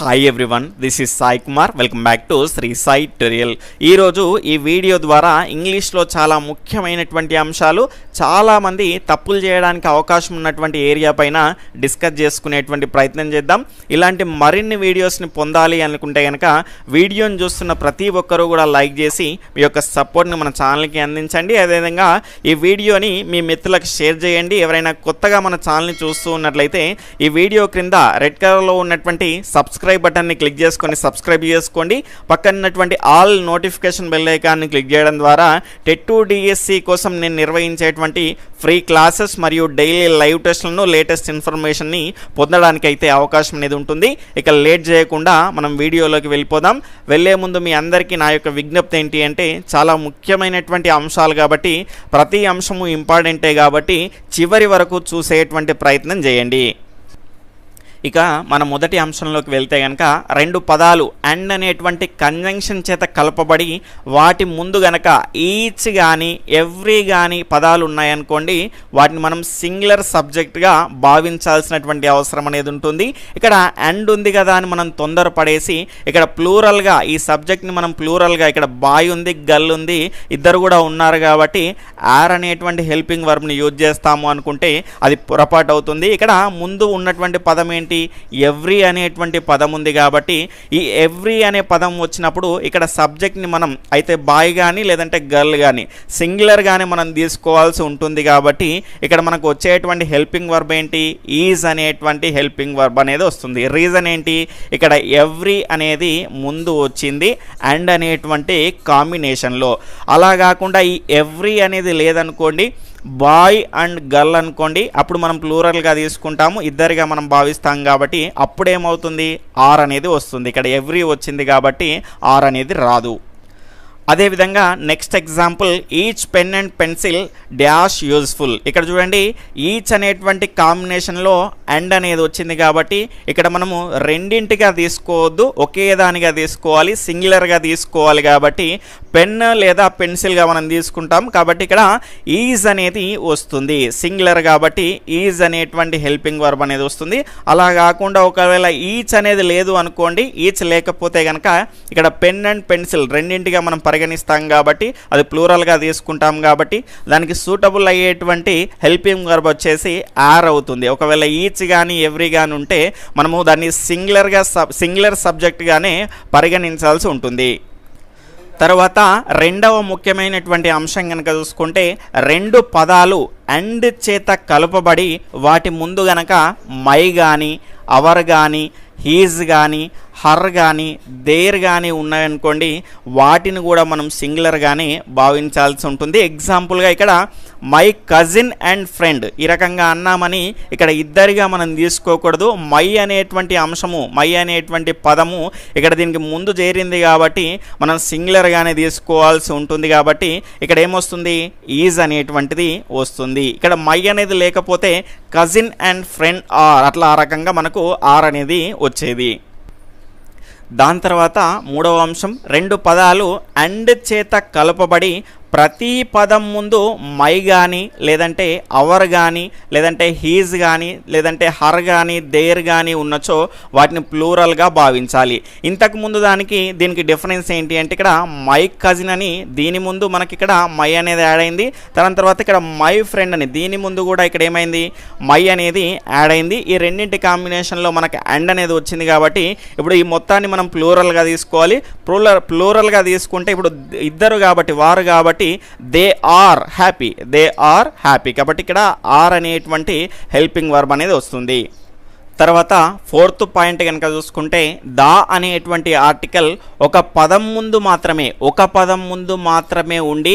Hi everyone this is Sai Kumar welcome back to Shri Sai tutorial ఈరోజు ఈ video ద్వారా ఇంగ్లీష్లో చాలా ముఖ్యమైనటువంటి అంశాలు చాలామంది తప్పులు చేయడానికి అవకాశం ఉన్నటువంటి ఏరియా పైన డిస్కస్ చేసుకునేటువంటి ప్రయత్నం చేద్దాం. ఇలాంటి మరిన్ని వీడియోస్ని పొందాలి అనుకుంటే కనుక వీడియోని చూస్తున్న ప్రతి ఒక్కరూ కూడా లైక్ చేసి మీ యొక్క సపోర్ట్ని మన ఛానల్కి అందించండి. అదేవిధంగా ఈ వీడియోని మీ మిత్రులకు షేర్ చేయండి. ఎవరైనా కొత్తగా మన ఛానల్ని చూస్తూ ఉన్నట్లయితే ఈ వీడియో క్రింద రెడ్ కలర్లో ఉన్నటువంటి సబ్స్క్రైబ్ బటన్ని క్లిక్ చేసుకొని సబ్స్క్రైబ్ చేసుకోండి. పక్కనటువంటి ఆల్ నోటిఫికేషన్ బెల్ ఐకాన్ని క్లిక్ చేయడం ద్వారా టెట్ టు డిఎస్సి కోసం నేను నిర్వహించేటువంటి ఫ్రీ క్లాసెస్ మరియు డైలీ లైవ్ టెస్ట్లను లేటెస్ట్ ఇన్ఫర్మేషన్ని పొందడానికి అయితే అవకాశం అనేది ఉంటుంది. ఇక లేట్ చేయకుండా మనం వీడియోలోకి వెళ్ళిపోదాం. వెళ్ళే ముందు మీ అందరికీ నా యొక్క విజ్ఞప్తి ఏంటి అంటే చాలా ముఖ్యమైనటువంటి అంశాలు కాబట్టి ప్రతి అంశము ఇంపార్టెంటే కాబట్టి చివరి వరకు చూసేటువంటి ప్రయత్నం చేయండి. ఇక మన మొదటి అంశంలోకి వెళ్తే కనుక రెండు పదాలు అండ్ అనేటువంటి కంజంక్షన్ చేత కలపబడి వాటి ముందు గనక ఈచ్ కానీ ఎవ్రీ కానీ పదాలు ఉన్నాయనుకోండి వాటిని మనం సింగులర్ సబ్జెక్ట్గా భావించాల్సినటువంటి అవసరం అనేది ఉంటుంది. ఇక్కడ అండ్ ఉంది కదా అని మనం తొందరపడేసి ఇక్కడ ప్లూరల్గా ఈ సబ్జెక్ట్ని మనం ప్లూరల్గా ఇక్కడ బాయ్ ఉంది గల్ ఉంది ఇద్దరు కూడా ఉన్నారు కాబట్టి ఆర్ అనేటువంటి హెల్పింగ్ వర్బ్ని యూజ్ చేస్తాము అనుకుంటే అది పొరపాటు అవుతుంది. ఇక్కడ ముందు ఉన్నటువంటి పదం ఏంటి? ఎవ్రీ అనేటువంటి పదం ఉంది కాబట్టి ఈ ఎవ్రీ అనే పదం వచ్చినప్పుడు ఇక్కడ సబ్జెక్ట్ని మనం అయితే బాయ్ కానీ లేదంటే గర్ల్ కానీ సింగులర్ కానీ మనం తీసుకోవాల్సి ఉంటుంది కాబట్టి ఇక్కడ మనకు వచ్చేటువంటి హెల్పింగ్ వర్బ్ ఏంటి? ఈజ్ అనేటువంటి హెల్పింగ్ వర్బ్ అనేది వస్తుంది. రీజన్ ఏంటి? ఇక్కడ ఎవ్రీ అనేది ముందు వచ్చింది అండ్ అనేటువంటి కాంబినేషన్లో. అలా కాకుండా ఈ ఎవ్రీ అనేది లేదనుకోండి బాయ్ అండ్ గర్ల్ అనుకోండి అప్పుడు మనం ప్లూరల్గా తీసుకుంటాము ఇద్దరిగా మనం భావిస్తాం కాబట్టి అప్పుడేమవుతుంది? ఆర్ అనేది వస్తుంది. ఇక్కడ ఎవ్రీ వచ్చింది కాబట్టి ఆర్ అనేది రాదు. అదేవిధంగా next example each pen and pencil dash useful ఇక్కడ చూడండి ఈచ్ అనేటువంటి కాంబినేషన్లో అండ్ అనేది వచ్చింది కాబట్టి ఇక్కడ మనము రెండింటిగా తీసుకోవద్దు ఒకే దానిగా తీసుకోవాలి సింగులర్గా తీసుకోవాలి కాబట్టి పెన్ లేదా పెన్సిల్గా మనం తీసుకుంటాం. కాబట్టి ఇక్కడ ఈజ్ అనేది వస్తుంది. సింగులర్ కాబట్టి ఈజ్ అనేటువంటి హెల్పింగ్ వర్బ్ అనేది వస్తుంది. అలా కాకుండా ఒకవేళ ఈచ్ అనేది లేదు అనుకోండి ఈచ్ లేకపోతే కనుక ఇక్కడ పెన్ అండ్ పెన్సిల్ రెండింటిగా మనం పరిగణిస్తాం కాబట్టి అది ప్లూరల్గా తీసుకుంటాం కాబట్టి దానికి సూటబుల్ అయ్యేటువంటి హెల్పింగ్ వర్బ్ వచ్చేసి ఆర్ అవుతుంది. ఒకవేళ ఈచ్ కానీ ఎవ్రీ కానీ ఉంటే మనము దాన్ని సింగులర్గా సబ్ సింగులర్ సబ్జెక్ట్గానే పరిగణించాల్సి ఉంటుంది. తర్వాత రెండవ ముఖ్యమైనటువంటి అంశం కనుక చూసుకుంటే రెండు పదాలు అండ్ చేత కలుపబడి వాటి ముందు గనక మై కానీ అవర్ కానీ హీజ్ కానీ హర్ కానీ దేర్ కానీ ఉన్నాయనుకోండి వాటిని కూడా మనం సింగులర్గానే భావించాల్సి ఉంటుంది. ఎగ్జాంపుల్గా ఇక్కడ మై కజిన్ అండ్ ఫ్రెండ్ ఈ రకంగా అన్నామని ఇక్కడ ఇద్దరిగా మనం తీసుకోకూడదు. మై అనేటువంటి అంశము మై అనేటువంటి పదము ఇక్కడ దీనికి ముందు చేరింది కాబట్టి మనం సింగులర్గానే తీసుకోవాల్సి ఉంటుంది కాబట్టి ఇక్కడ ఏమొస్తుంది? ఈజ్ అనేటువంటిది వస్తుంది. ఇక్కడ మై అనేది లేకపోతే కజిన్ అండ్ ఫ్రెండ్ ఆర్ అట్లా ఆ రకంగా మనకు ఆర్ అనేది వచ్చేది. దాని తర్వాత మూడవ అంశం రెండు పదాలు అండ్ చేత కలపబడి ప్రతి పదం ముందు మై కానీ లేదంటే అవర్ కానీ లేదంటే హీజ్ కానీ లేదంటే హర్ కానీ దేర్ కానీ ఉన్నచో వాటిని ప్లూరల్గా భావించాలి. ఇంతకు ముందు దానికి దీనికి డిఫరెన్స్ ఏంటి అంటే ఇక్కడ మై కజిన్ అని దీని ముందు మనకి ఇక్కడ మై అనేది యాడ్ అయింది. దాని తర్వాత ఇక్కడ మై ఫ్రెండ్ అని దీని ముందు కూడా ఇక్కడ ఏమైంది? మై అనేది యాడ్ అయింది. ఈ రెండింటి కాంబినేషన్లో మనకి అండ్ అనేది వచ్చింది కాబట్టి ఇప్పుడు ఈ మొత్తాన్ని మనం ప్లూరల్గా తీసుకోవాలి. ప్లూరల్ ప్లూరల్గా తీసుకుంటే ఇప్పుడు ఇద్దరు కాబట్టి వారు కాబట్టి they are happy they are happy కాబట్టి ఇక్కడ ఆర్ అనేటువంటి హెల్పింగ్ వర్బ్ అనేది వస్తుంది. తర్వాత ఫోర్త్ పాయింట్ కనుక చూసుకుంటే దా అనేటువంటి ఆర్టికల్ ఒక పదం ముందు మాత్రమే ఒక పదం ముందు మాత్రమే ఉండి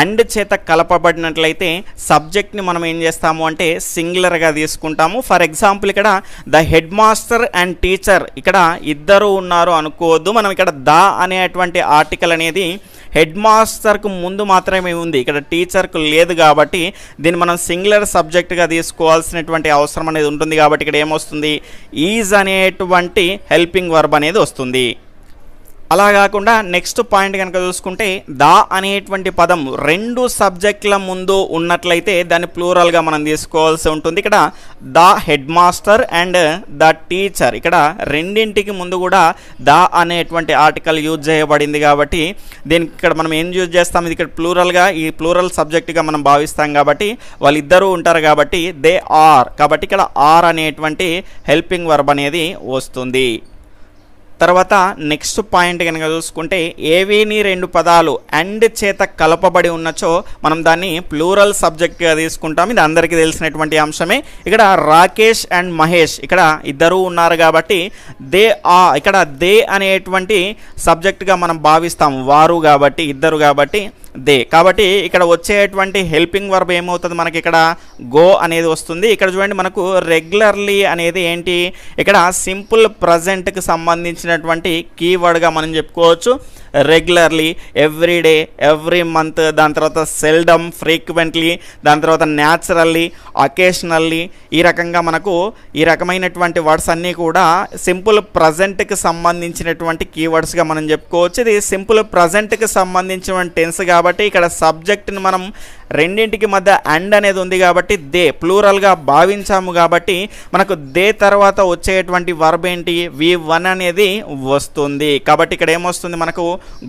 అండ్ చేత కలపబడినట్లయితే సబ్జెక్ట్ని మనం ఏం చేస్తాము అంటే సింగులర్గా తీసుకుంటాము. ఫర్ ఎగ్జాంపుల్ ఇక్కడ the head master and teacher ఇక్కడ ఇద్దరు ఉన్నారు అనుకోవద్దు. మనం ఇక్కడ ద అనేటువంటి ఆర్టికల్ అనేది హెడ్ మాస్టర్కు ముందు మాత్రమే ఉంది. ఇక్కడ టీచర్కు లేదు కాబట్టి దీన్ని మనం సింగులర్ సబ్జెక్ట్గా తీసుకోవాల్సినటువంటి అవసరం అనేది ఉంటుంది కాబట్టి ఇక్కడ ఏమొస్తుంది? ఈజ్ అనేటువంటి హెల్పింగ్ వర్బ్ అనేది వస్తుంది. అలా కాకుండా నెక్స్ట్ పాయింట్ కనుక చూసుకుంటే దా అనేటువంటి పదం రెండు సబ్జెక్టుల ముందు ఉన్నట్లయితే దాన్ని ప్లూరల్గా మనం తీసుకోవాల్సి ఉంటుంది. ఇక్కడ the headmaster and the teacher ఇక్కడ రెండింటికి ముందు కూడా ద అనేటువంటి ఆర్టికల్ యూజ్ చేయబడింది కాబట్టి దీనికి ఇక్కడ మనం ఏం యూజ్ చేస్తాం? ఇది ఇక్కడ ప్లూరల్గా ఈ ప్లూరల్ సబ్జెక్టుగా మనం భావిస్తాం కాబట్టి వాళ్ళిద్దరూ ఉంటారు కాబట్టి దే ఆర్ కాబట్టి ఇక్కడ ఆర్ అనేటువంటి హెల్పింగ్ వర్బ్ అనేది వస్తుంది. తర్వాత నెక్స్ట్ పాయింట్ కనుక చూసుకుంటే ఏవీని రెండు పదాలు అండ్ చేత కలపబడి ఉన్నచో మనం దాన్ని ప్లూరల్ సబ్జెక్ట్గా తీసుకుంటాం. ఇది అందరికీ తెలిసినటువంటి అంశమే. ఇక్కడ రాకేష్ అండ్ మహేష్ ఇక్కడ ఇద్దరు ఉన్నారు కాబట్టి దే ఆ ఇక్కడ దే అనేటువంటి సబ్జెక్ట్గా మనం భావిస్తాం. వారు కాబట్టి ఇద్దరు కాబట్టి దే. కాబట్టి ఇక్కడ వచ్చేటువంటి హెల్పింగ్ వర్బ్ ఏమవుతుంది? మనకి ఇక్కడ గో అనేది వస్తుంది. ఇక్కడ చూడండి మనకు రెగ్యులర్లీ అనేది ఏంటి? ఇక్కడ సింపుల్ ప్రజెంట్కి సంబంధించినటువంటి కీవర్డ్గా మనం చెప్పుకోవచ్చు. Regularly every day every month దాని తర్వాత సెల్డమ్ ఫ్రీక్వెంట్లీ దాని తర్వాత న్యాచురల్లీ అకేషనల్లీ ఈ రకంగా మనకు ఈ రకమైనటువంటి వర్డ్స్ అన్నీ కూడా సింపుల్ ప్రజెంట్కి సంబంధించినటువంటి కీవర్డ్స్గా మనం చెప్పుకోవచ్చు. ఇది సింపుల్ ప్రజెంట్కి సంబంధించిన టెన్స్ కాబట్టి ఇక్కడ సబ్జెక్ట్ని మనం రెండింటికి మధ్య అండ్ అనేది ఉంది కాబట్టి దే ప్లూరల్గా భావించాము కాబట్టి మనకు దే తర్వాత వచ్చేటువంటి వర్బ్ ఏంటి? వి వన్ అనేది వస్తుంది. కాబట్టి ఇక్కడ ఏమొస్తుంది? మనకు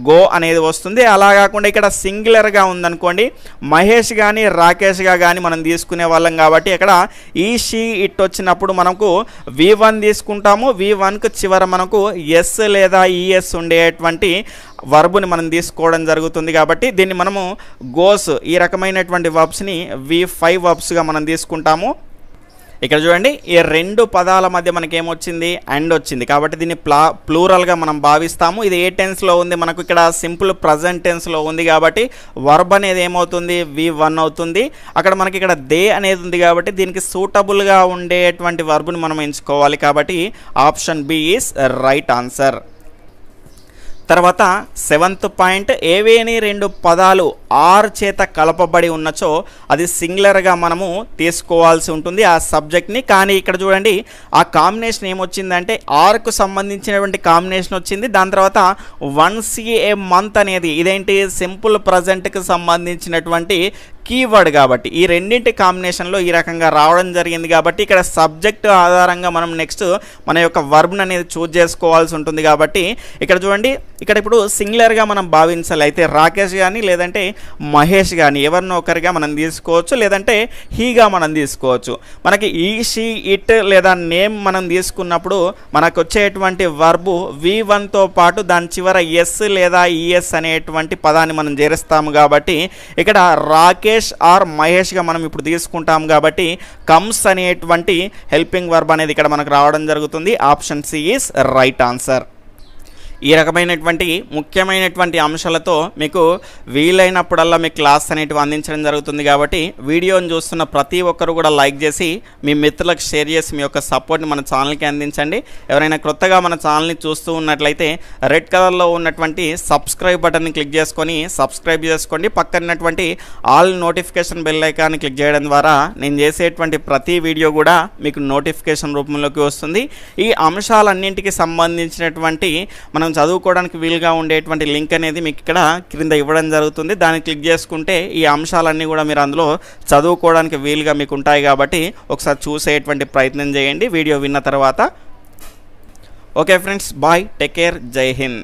గో అనేది వస్తుంది. అలా కాకుండా ఇక్కడ సింగులర్గా ఉందనుకోండి మహేష్ కానీ రాకేష్గా కానీ మనం తీసుకునే వాళ్ళం కాబట్టి ఇక్కడ ఈ షీ ఇట్ వచ్చినప్పుడు మనకు వి వన్ తీసుకుంటాము. వి వన్కు చివర మనకు ఎస్ లేదా ఈఎస్ ఉండేటువంటి వర్బుని మనం తీసుకోవడం జరుగుతుంది కాబట్టి దీన్ని మనము గోస్ ఈ రకమైనటువంటి వర్బ్స్ని వి ఫైవ్ వర్బ్స్గా మనం తీసుకుంటాము. ఇక్కడ చూడండి ఈ రెండు పదాల మధ్య మనకి ఏమొచ్చింది అండ్ వచ్చింది. కాబట్టి దీన్ని ప్లా ప్లూరల్గా మనం భావిస్తాము. ఇది ఏ టెన్స్లో ఉంది? మనకు ఇక్కడ సింపుల్ ప్రజెంట్ టెన్స్లో ఉంది కాబట్టి వర్బ్ అనేది ఏమవుతుంది? వి వన్ అవుతుంది. అక్కడ మనకి ఇక్కడ దే అనేది ఉంది కాబట్టి దీనికి సూటబుల్గా ఉండేటువంటి వర్బ్ని మనం ఎంచుకోవాలి కాబట్టి option B is right answer. తర్వాత సెవెంత్ పాయింట్ ఏవేని రెండు పదాలు ఆర్ చేత కలపబడి ఉన్నచో అది సింగులర్గా మనము తీసుకోవాల్సి ఉంటుంది ఆ సబ్జెక్ట్ని. కానీ ఇక్కడ చూడండి ఆ కాంబినేషన్ ఏమొచ్చిందంటే ఆర్కు సంబంధించినటువంటి కాంబినేషన్ వచ్చింది. దాని తర్వాత వన్ సి ఏ మంత్ అనేది ఇదేంటి? సింపుల్ ప్రజెంట్కి సంబంధించినటువంటి కీవర్డ్ కాబట్టి ఈ రెండింటి కాంబినేషన్లో ఈ రకంగా రావడం జరిగింది కాబట్టి ఇక్కడ సబ్జెక్ట్ ఆధారంగా మనం నెక్స్ట్ మన యొక్క వర్బ్ని అనేది చూజ్ చేసుకోవాల్సి ఉంటుంది కాబట్టి ఇక్కడ చూడండి ఇక్కడ ఇప్పుడు సింగులర్గా మనం భావించాలి అయితే రాకేష్ కానీ లేదంటే మహేష్ కానీ ఎవరినో ఒకరిగా మనం తీసుకోవచ్చు లేదంటే హీగా మనం తీసుకోవచ్చు. మనకి ఈ షీ ఇట్ లేదా నేమ్ మనం తీసుకున్నప్పుడు మనకు వచ్చేటువంటి వర్బు వి వన్తో పాటు దాని చివర ఎస్ లేదా ఈఎస్ అనేటువంటి పదాన్ని మనం చేరుస్తాము కాబట్టి ఇక్కడ రాకేష్ ఆర్ మహేష్గా మనం ఇప్పుడు తీసుకుంటాం కాబట్టి కమ్స్ అనేటువంటి హెల్పింగ్ వర్బ్ అనేది ఇక్కడ మనకు రావడం జరుగుతుంది. Option C is right answer. ఈ రకమైనటువంటి ముఖ్యమైనటువంటి అంశాలతో మీకు వీలైనప్పుడల్లా మీ క్లాస్ అనేటివి అందించడం జరుగుతుంది కాబట్టి వీడియోని చూస్తున్న ప్రతి ఒక్కరు కూడా లైక్ చేసి మీ మిత్రులకు షేర్ చేసి మీ యొక్క సపోర్ట్ని మన ఛానల్కి అందించండి. ఎవరైనా క్రొత్తగా మన ఛానల్ని చూస్తూ ఉన్నట్లయితే రెడ్ కలర్లో ఉన్నటువంటి సబ్స్క్రైబ్ బటన్ని క్లిక్ చేసుకొని సబ్స్క్రైబ్ చేసుకోండి. పక్కనటువంటి ఆల్ నోటిఫికేషన్ బెల్ ఐకాన్ని క్లిక్ చేయడం ద్వారా నేను చేసేటువంటి ప్రతి వీడియో కూడా మీకు నోటిఫికేషన్ రూపంలోకి వస్తుంది. ఈ అంశాలన్నింటికి సంబంధించినటువంటి మనం మనం చదువుకోవడానికి వీలుగా ఉండేటువంటి లింక్ అనేది మీకు ఇక్కడ క్రింద ఇవ్వడం జరుగుతుంది. దాన్ని క్లిక్ చేసుకుంటే ఈ అంశాలన్నీ కూడా మీరు అందులో చదువుకోవడానికి వీలుగా మీకు ఉంటాయి కాబట్టి ఒకసారి చూసేటువంటి ప్రయత్నం చేయండి. వీడియో విన్న తర్వాత. Okay friends bye take care Jai Hind.